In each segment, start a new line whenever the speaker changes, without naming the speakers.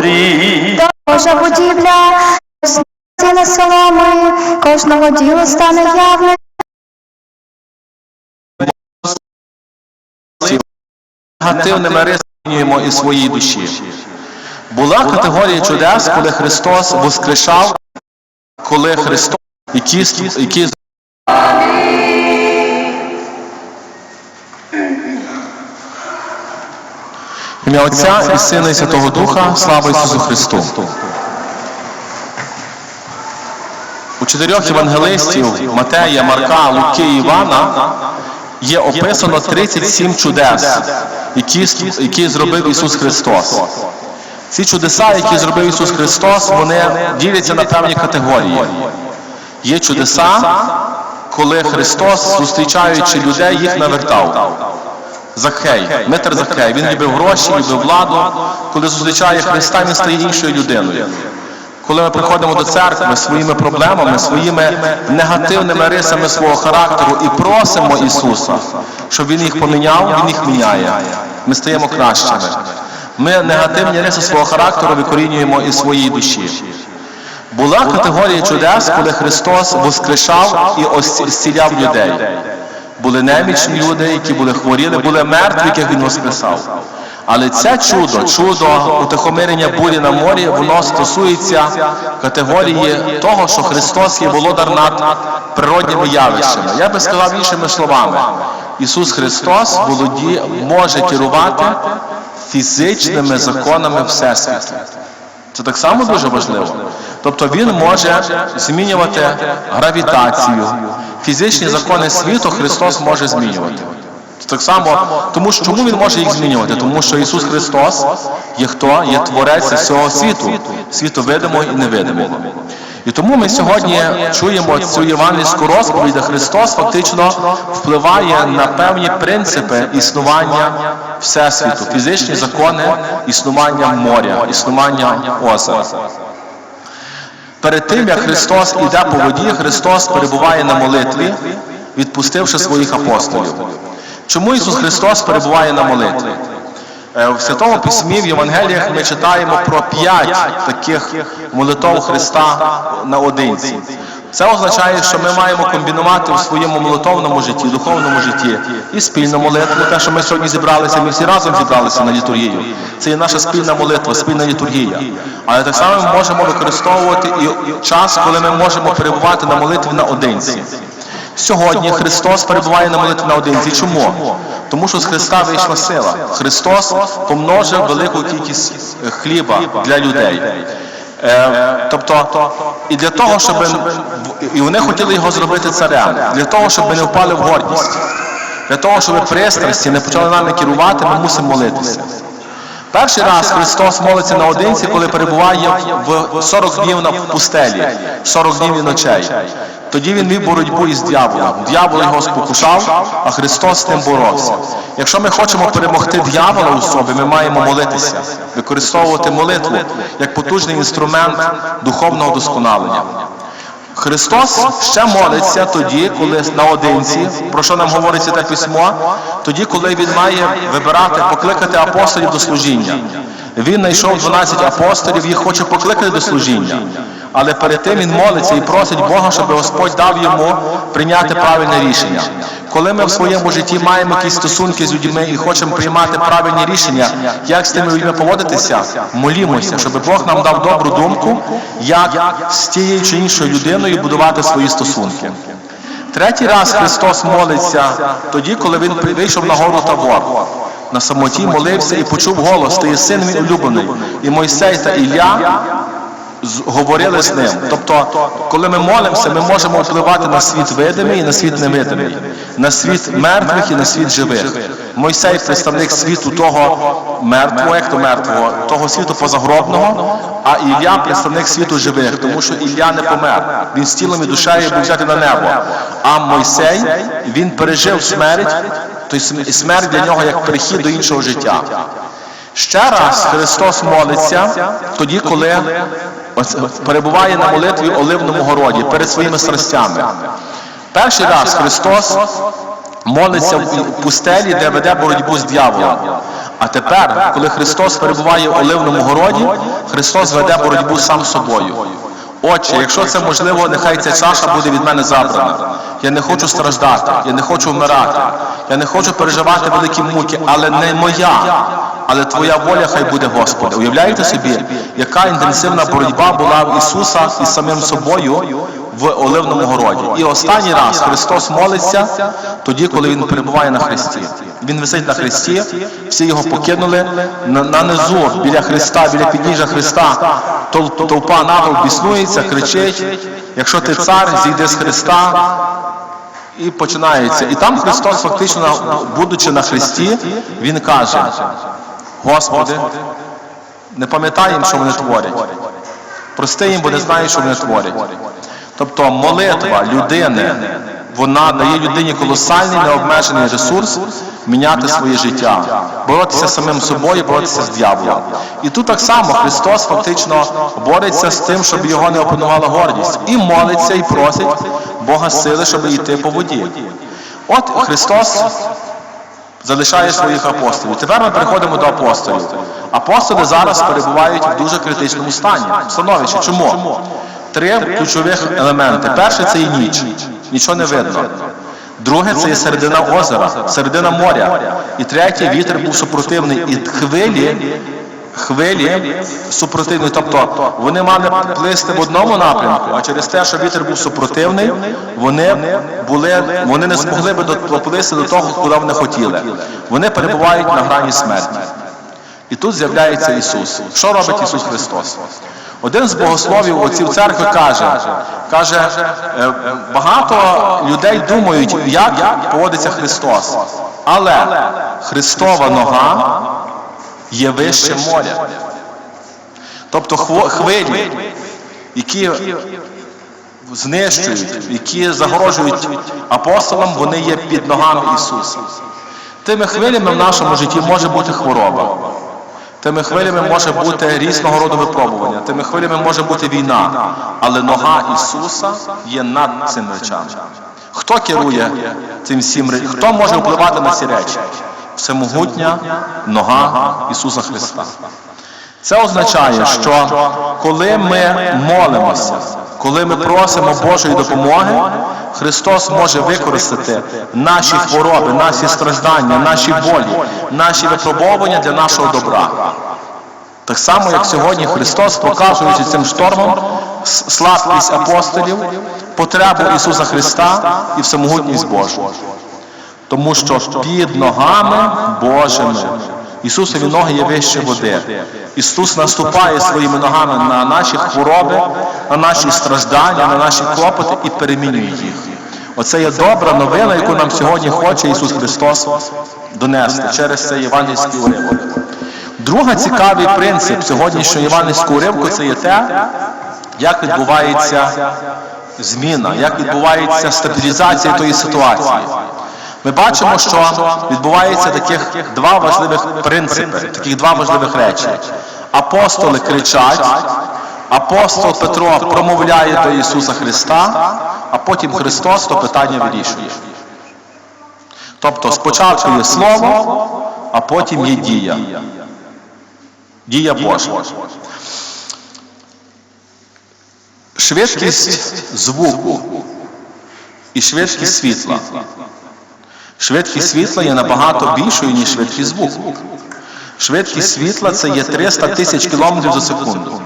мудрі.
Божа будівля, ціни соломи, кожного діло стане явне.
негативними рисами і своїй душі. Була категорія чудес, коли Христос воскрешав, коли Христос, які, які Ім'я Отця і Сина і Святого Духа, слава Ісусу Христу. У чотирьох євангелистів Матея, Марка, Луки і Івана є описано 37 чудес, які, які зробив Ісус Христос. Ці чудеса, які зробив Ісус Христос, вони діляться на певні категорії. Є чудеса, коли Христос, зустрічаючи людей, їх навертав. Закхей, Митр Закхей, він любив гроші, любив владу. Коли зустрічає Христа, він стає іншою людиною. Коли ми приходимо до церкви своїми проблемами, своїми негативними рисами свого характеру і просимо Ісуса, щоб Він їх поміняв, Він їх міняє. Ми стаємо кращими. Ми негативні риси свого характеру викорінюємо із своїй душі. Була категорія чудес, коли Христос воскрешав і зціляв людей. Були немічні люди, які були хворіли, були мертві, яких він воскресав. Але це чудо, чудо утихомирення бурі на морі, воно стосується категорії того, що Христос є володар над природніми явищами. Я би сказав іншими словами, Ісус Христос володі може керувати фізичними законами Всесвіту. Це так само дуже важливо. Тобто він може змінювати гравітацію. Фізичні закони світу Христос може змінювати. Так само, тому що чому він може їх змінювати? Тому що Ісус Христос є хто? Є творець всього світу, світу видимого і невидимого. І тому ми сьогодні чуємо цю євангельську розповідь, де Христос фактично впливає на певні принципи існування Всесвіту, фізичні закони існування моря, існування озера. Перед тим, як Христос іде по воді, Христос перебуває на молитві, відпустивши своїх апостолів. Чому Ісус Христос перебуває на молитві? Е, В Святому Письмі в Євангеліях ми читаємо про п'ять таких молитов Христа наодинці. Це означає, що ми маємо комбінувати в своєму молитовному житті, духовному житті і спільну молитву. Те, що ми сьогодні зібралися, ми всі разом зібралися на літургію. Це є наша спільна молитва, спільна літургія. Але так само ми можемо використовувати і час, коли ми можемо перебувати на молитві наодинці. Сьогодні Христос перебуває на молитві наодинці. Чому? Тому що з Христа вийшла сила. Христос помножив велику кількість е, хліба для людей. Е, тобто, і для того, щоб і вони хотіли його зробити царем, для того, щоб не впали в гордість, для того, щоб пристрасті не почали нами керувати, ми мусимо молитися. Перший раз Христос молиться наодинці, коли перебуває в 40 днів на пустелі, 40 днів і ночей. Тоді він вів боротьбу із дьяволом. Дьявол його спокушав, а Христос з ним боровся. Якщо ми хочемо перемогти дьявола у собі, ми маємо молитися, використовувати молитву як потужний інструмент духовного досконалення. Христос ще молиться тоді, коли наодинці, про що нам говориться те письмо, тоді, коли він має вибирати, покликати апостолів до служіння. Він знайшов 12 апостолів, їх хоче покликати до служіння. Але перед тим він молиться і просить Бога, щоб Господь дав йому прийняти правильне рішення. Коли ми в своєму житті маємо якісь стосунки з людьми і хочемо приймати правильні рішення, як з тими людьми поводитися, молімося, щоб Бог нам дав добру думку, як з тією чи іншою людиною будувати свої стосунки. Третій раз Христос молиться тоді, коли він вийшов на гору Тавор. На самоті молився і почув голос, ти є син мій улюблений. І Мойсей та Ілля говорили з ним. Тобто, коли ми молимося, ми можемо впливати на світ видимий і на світ невидимий, на світ мертвих і на світ живих. Мойсей представник світу того мертвого, як то мертвого, того світу позагробного, а Ілля представник світу живих, тому що Ілля не помер. Він з тілом і душею був взяти на небо. А Мойсей він пережив смерть, то й смерть для нього як перехід до іншого життя. Ще раз Христос молиться тоді, коли перебуває на молитві в Оливному городі перед своїми страстями. Перший раз Христос молиться в пустелі, де веде боротьбу з дьяволом. А тепер, коли Христос перебуває в Оливному городі, Христос веде боротьбу сам собою. Отче, якщо це можливо, нехай ця чаша буде від мене забрана. Я не хочу страждати, я не хочу вмирати, я не хочу переживати великі муки, але не моя, але Твоя воля хай буде, Господи. Уявляєте собі, яка інтенсивна боротьба була в Ісуса із самим собою в Оливному городі. І останній раз Христос молиться тоді, коли Він перебуває на Христі. Він висить на Христі, всі його покинули. На, низу біля Христа, біля підніжжя Христа, толпа натовп біснується, кричить, якщо ти цар, зійди з Христа. І починається. І там Христос, фактично, будучи на Христі, Він каже, Господи, не пам'ятаємо, що вони творять. Прости їм, бо не знають, що вони творять. Тобто молитва людини, вона дає людині колосальний необмежений ресурс міняти своє життя, боротися з самим собою, боротися з дьяволом. І тут так само Христос фактично бореться з тим, щоб його не опанувала гордість. І молиться, і просить Бога сили, щоб йти по воді. От Христос залишає своїх апостолів. Тепер ми переходимо до апостолів. Апостоли зараз перебувають в дуже критичному стані. Становище. Чому? Три ключових елементи. Перше це є ніч. Нічого не видно. Друге це є середина озера, середина моря. І третє вітер був супротивний. І хвилі. Хвилі супротивні, тобто вони мали плисти в одному напрямку, а через те, що вітер був супротивний, вони були, вони не змогли би доплисти до того, куди вони хотіли. Вони перебувають на грані смерті. І тут з'являється Ісус. Що робить Ісус Христос? Один з богословів отців церкви каже, каже, е, е, багато людей думають, як поводиться Христос. Але Христова нога є вище моря. Тобто хвилі, які знищують, які загрожують апостолам, вони є під ногами Ісуса. Тими хвилями в нашому житті може бути хвороба. Тими хвилями може бути різного роду випробування, тими хвилями може бути війна. Але нога Ісуса є над цим речами. Хто керує цим всім речам? Хто може впливати на ці речі? Всемогутня нога Ісуса Христа. Це означає, що коли ми молимося, коли ми просимо Божої допомоги, Христос може використати наші хвороби, наші страждання, наші болі, наші випробовування для нашого добра. Так само, як сьогодні Христос, показуючи цим штормом слабкість апостолів, потребу Ісуса Христа і всемогутність Божу. Тому що під ногами Божими Ісусові ноги є вище води. Ісус наступає своїми ногами на наші хвороби, на наші страждання, на наші клопоти і перемінює їх. Оце є добра новина, яку нам сьогодні хоче Ісус Христос донести через цей євангельський уривок. Другий цікавий принцип сьогоднішнього євангельського уривку це є те, як відбувається зміна, як відбувається стабілізація тої ситуації. Ми бачимо, що відбувається таких два важливих принципи, таких два важливих речі. Апостоли кричать, апостол Петро промовляє до Ісуса Христа, а потім Христос то питання вирішує. Тобто спочатку є слово, а потім є дія. Дія Божа. Швидкість звуку і швидкість світла. Швидкість світла є набагато більшою, ніж швидкість звуку. Швидкість світла це є 300 тисяч кілометрів за секунду.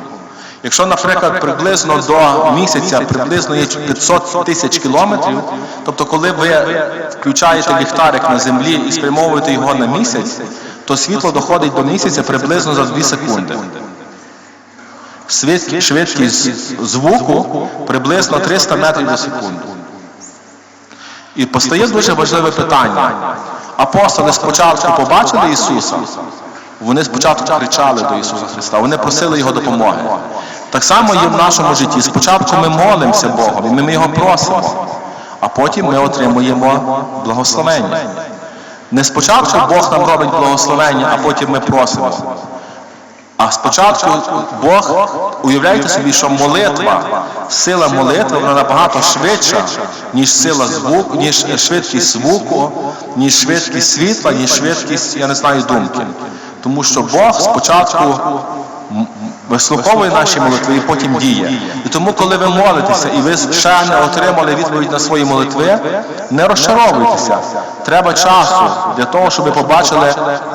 Якщо, наприклад, приблизно до місяця приблизно є 500 тисяч кілометрів, тобто коли ви включаєте ліхтарик на землі і спрямовуєте його на місяць, то світло доходить до місяця приблизно за 2 секунди. Швидкість звуку приблизно 300 метрів за секунду. І постає дуже важливе питання. Апостоли спочатку побачили Ісуса, вони спочатку кричали до Ісуса Христа, вони просили Його допомоги. Так само є в нашому житті. Спочатку ми молимося Богом, і ми Його просимо, а потім ми отримуємо благословення. Не спочатку Бог нам робить благословення, а потім ми просимо. А спочатку Бог, уявляйте собі, що молитва, сила молитви, вона набагато швидша, ніж сила звуку, ніж швидкість звуку, ніж швидкість світла, ніж швидкість, я не знаю, думки. Тому що Бог спочатку вислуховує наші молитви і потім діє. І тому, коли ви молитеся і ви ще не отримали відповідь на свої молитви, не розчаровуйтеся. Треба часу для того, щоб ви побачили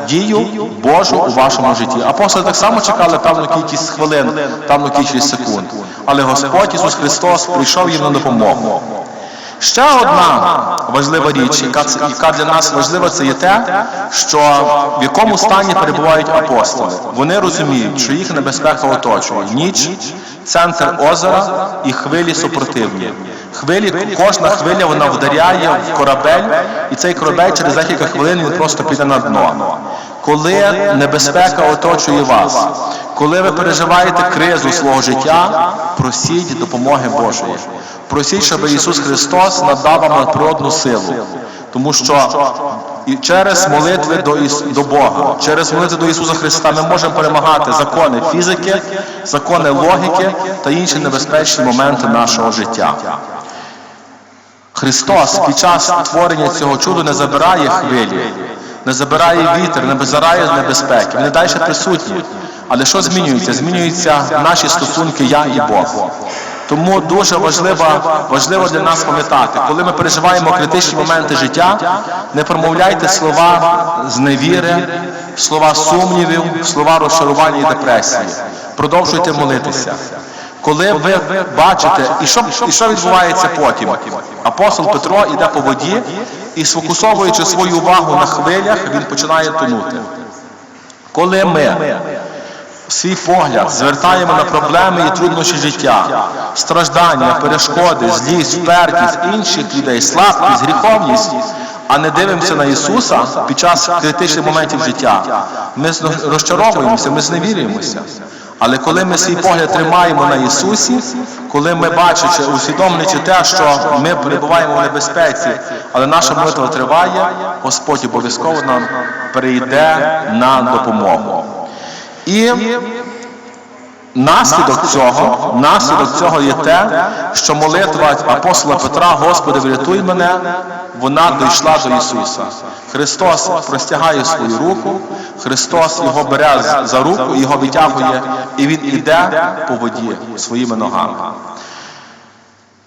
дію Божу у вашому житті. Апостоли так само чекали певну кількість хвилин, певну кількість секунд. Але Господь Ісус Христос прийшов їм на допомогу. Ще одна важлива річ, яка, яка для нас важлива, це є те, що в якому стані перебувають апостоли. Вони розуміють, що їх небезпека оточує. Ніч, центр озера і хвилі супротивні. Хвилі, кожна хвиля вона вдаряє в корабель, і цей корабель через декілька хвилин він просто піде на дно. Коли небезпека оточує вас, коли ви переживаєте кризу свого життя, просіть допомоги Божої. Просіть, щоб Ісус Христос надав вам надприродну силу. Тому що і через молитви до, Іс- до Бога, через молитви до Ісуса Христа ми можемо перемагати закони фізики, закони логіки та інші небезпечні моменти нашого життя. Христос під час творення цього чуду не забирає хвилі, не забирає вітер, не забирає небезпеки. Вони далі присутні. Але що змінюється? Змінюються наші стосунки я і Бог. Тому дуже важливо, важливо для нас пам'ятати, коли ми переживаємо критичні моменти життя, не промовляйте слова зневіри, слова сумнівів, слова розчарування і депресії. Продовжуйте молитися. Коли ви бачите, і що, і що відбувається потім? Апостол Петро йде по воді і, сфокусовуючи свою увагу на хвилях, він починає тонути. Коли ми свій погляд звертаємо на проблеми і труднощі життя, страждання, перешкоди, злість, впертість інших людей, слабкість, гріховність, а не дивимося на Ісуса під час критичних моментів життя, ми розчаровуємося, ми зневірюємося. Але коли ми свій погляд тримаємо на Ісусі, коли ми бачачи, усвідомлюючи те, що ми перебуваємо в небезпеці, але наша молитва триває, Господь обов'язково нам прийде на допомогу. І наслідок цього, наслідок цього є те, що молитва апостола Петра, Господи, врятуй мене, вона дійшла до Ісуса. Христос простягає свою руку, Христос його бере за руку, його витягує, і він іде по воді своїми ногами.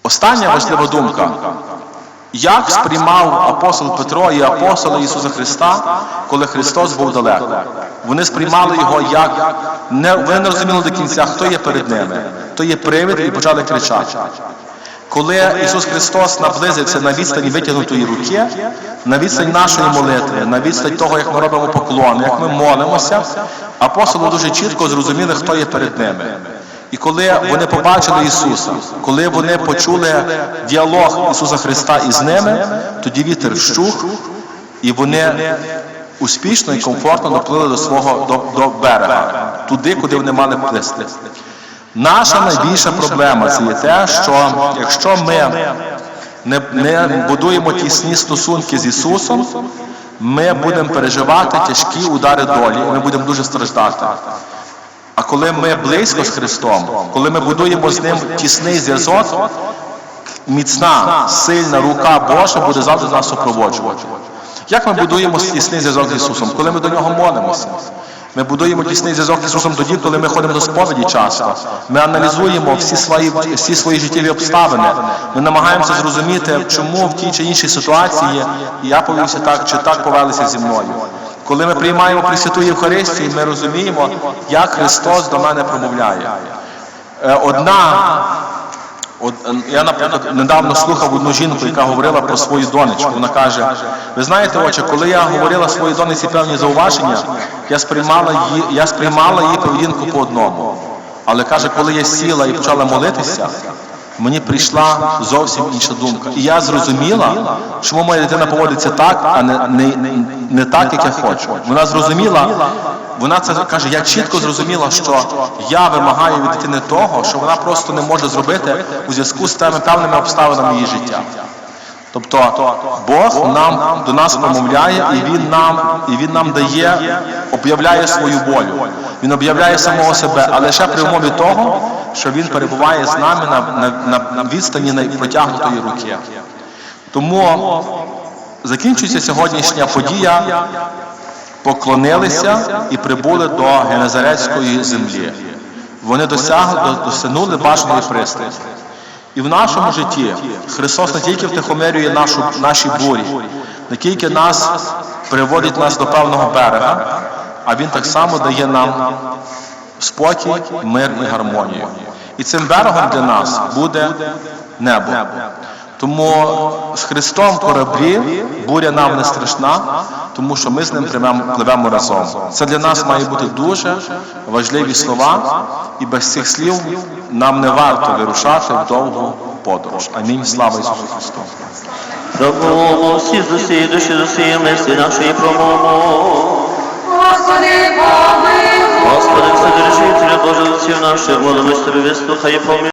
Остання важлива думка. Як сприймав апостол Петро і апостоли Ісуса Христа, коли Христос був далеко? Вони сприймали його як не вони не розуміли до кінця, хто є перед ними, то є привид, і почали кричати. Коли Ісус Христос наблизився на відстані витягнутої руки, на відстань нашої молитви, на відстань того, як ми робимо поклони, як ми молимося, апостоли дуже чітко зрозуміли, хто є перед ними. І коли вони побачили Ісуса, коли вони почули діалог Ісуса Христа із ними, тоді вітер вщух, і вони успішно і комфортно доплили до свого до, до берега, туди, куди вони мали плисти. Наша найбільша проблема це є те, що якщо ми не, не будуємо тісні стосунки з Ісусом, ми будемо переживати тяжкі удари долі, і ми будемо дуже страждати. Коли ми близько з Христом, коли ми будуємо з Ним тісний зв'язок, міцна, сильна рука Божа буде завжди нас супроводжувати. Як ми будуємо тісний зв'язок з Ісусом? Коли ми до Нього молимося. Ми будуємо тісний зв'язок з Ісусом тоді, коли ми ходимо до сповіді часто. Ми аналізуємо всі свої, всі свої життєві обставини. Ми намагаємося зрозуміти, чому в тій чи іншій ситуації я повівся так, чи так повелися зі мною. Коли ми приймаємо Пресвяту Євхаристію, ми розуміємо, як Христос до мене промовляє. Е, Одна е, я наприклад недавно слухав одну жінку, яка говорила про свою донечку. Вона каже: ви знаєте, отче, коли я говорила своїй донеці певні зауваження, я сприймала її, я сприймала її поведінку по одному. Але каже, коли я сіла і почала молитися, мені прийшла зовсім інша думка. І я зрозуміла, чому моя дитина поводиться так, а не, не, не так, як я хочу. Вона зрозуміла, вона це каже, я чітко зрозуміла, що я вимагаю від дитини того, що вона просто не може зробити у зв'язку з тими певними обставинами її життя. Тобто Бог нам до нас промовляє, і Він нам, і Він нам дає, об'являє свою волю. Він об'являє самого себе, але лише при умові того, що він перебуває з нами на, на, на, відстані протягнутої руки. Тому закінчується сьогоднішня подія поклонилися і прибули до Генезарецької землі. Вони досягли, досягнули бажаної пристраті. І в нашому житті Христос не тільки втихомирює нашу, наші бурі, не тільки нас приводить нас до певного берега, а Він так само дає нам спокій, мир і гармонію. І цим берегом для нас буде небо. Тому з Христом в кораблі буря нам не страшна, тому що ми з ним пливемо, разом. Це для нас має бути дуже важливі слова, і без цих слів нам не варто вирушати в довгу подорож. Амінь. Слава Ісусу Христу.
Промовимо всі з усієї душі, з усієї мислі нашої промовимо.
Господи, помилуй.
Господи, Вседержителю Боже, отців наших, молимось Тобі, вислухай і помилуй.